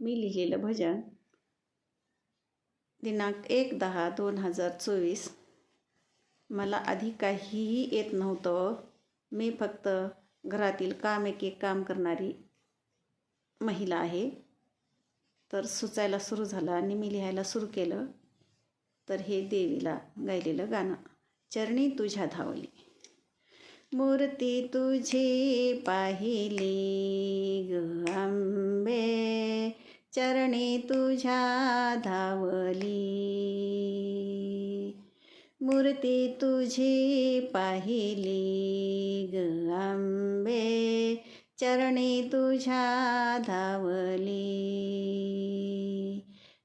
मी लिहिलेलं भजन. दिनांक एक दहा दोन हजार चोवीस. मला आधी काहीही येत नव्हतं. मी फक्त घरातील काम एक एक काम करणारी महिला आहे. तर सुचायला सुरू झालं आणि मी लिहायला सुरू केलं. तर हे देवीला गायलेलं गाणं. चरणी तुझ्या धावली. मूर्ती तुझी पाहिली ग. चरणी तुझ्या धावली. मूर्ती तुझी पाहिली ग आंबे. चरणी तुझ्या धावली.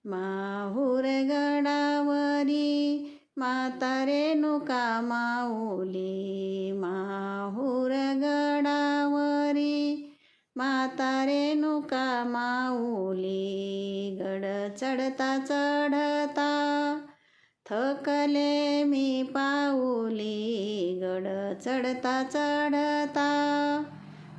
माहूर गडावरी माता रेणुका माऊली. माहूर गडावरी माता रेणुका माऊली गड चढता चढता? थकले मी पाऊली गड चढता चढता?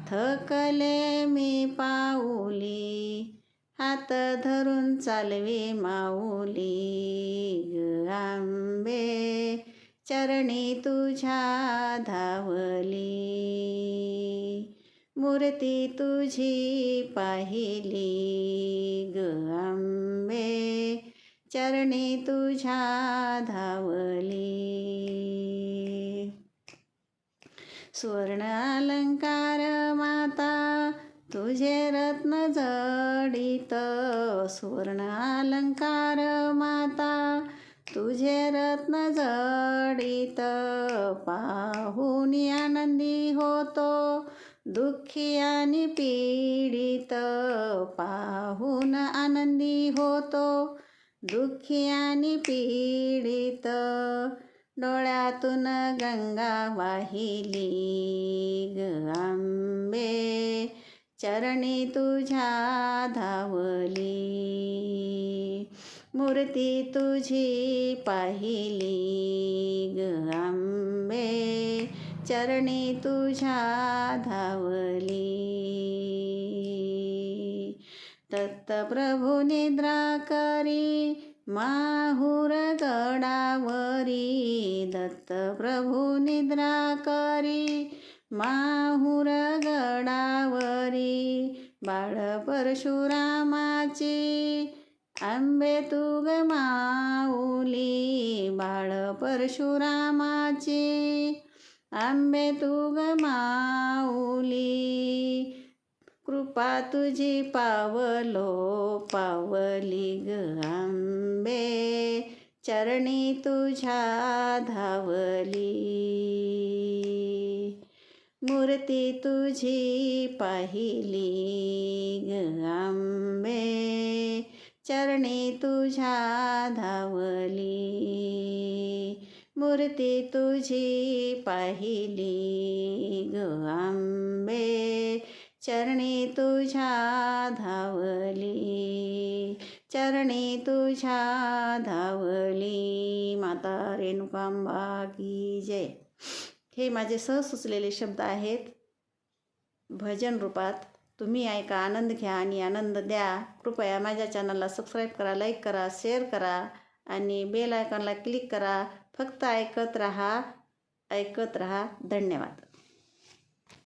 थकले मी पाऊली हात धरून चालवी माऊली आंबे चरणी तुझ्या धावली. मूर्ती तुझी पाहिली ग आंबे. चरणी तुझ्या धावली. सुवर्ण अलंकार माता तुझे रत्न जडित. सुवर्ण अलंकार माता तुझे रत्न जडित. पाहून आनंदी होतो. दुःखी आणि पीडित पाहून आनंदी होतो. दुःखी आणि पीडित डोळ्यातून गंगा वाहिली. ग आंबे चरणी तुझ्या धावली. मूर्ती तुझी पाहिली. ग आंबे चरणी तुझ्या धावली. दत्तप्रभू निद्रा करी माहुर गडावरी. दत्तप्रभू निद्रा करी माहुर गडावरी. बाळ परशुरामाची आंबे तुग माऊली. बाळ परशुरामाची आंबे तू ग माऊली. कृपा तुझी पावलो पावली ग आंबे. चरणी तुझ्या धावली. मूर्ती तुझी पाहिली ग आंबे. चरणी तुझ्या धावली. मूर्ती तुझी पाहिली ग आंबे. चरणी तुझ्या धावली. चरणी तुझ्या धावली. माता रेणुकांबा की जय. हे माझे सहज सुचलेले शब्द आहेत. भजन रूपात तुम्ही ऐका आनंद घ्या आणि आनंद द्या. कृपया माझ्या चॅनलला सबस्क्राईब करा लाईक करा शेअर करा आणि बेल आयकॉनला क्लिक करा. फक्त ऐकत राहा ऐकत राहा. धन्यवाद.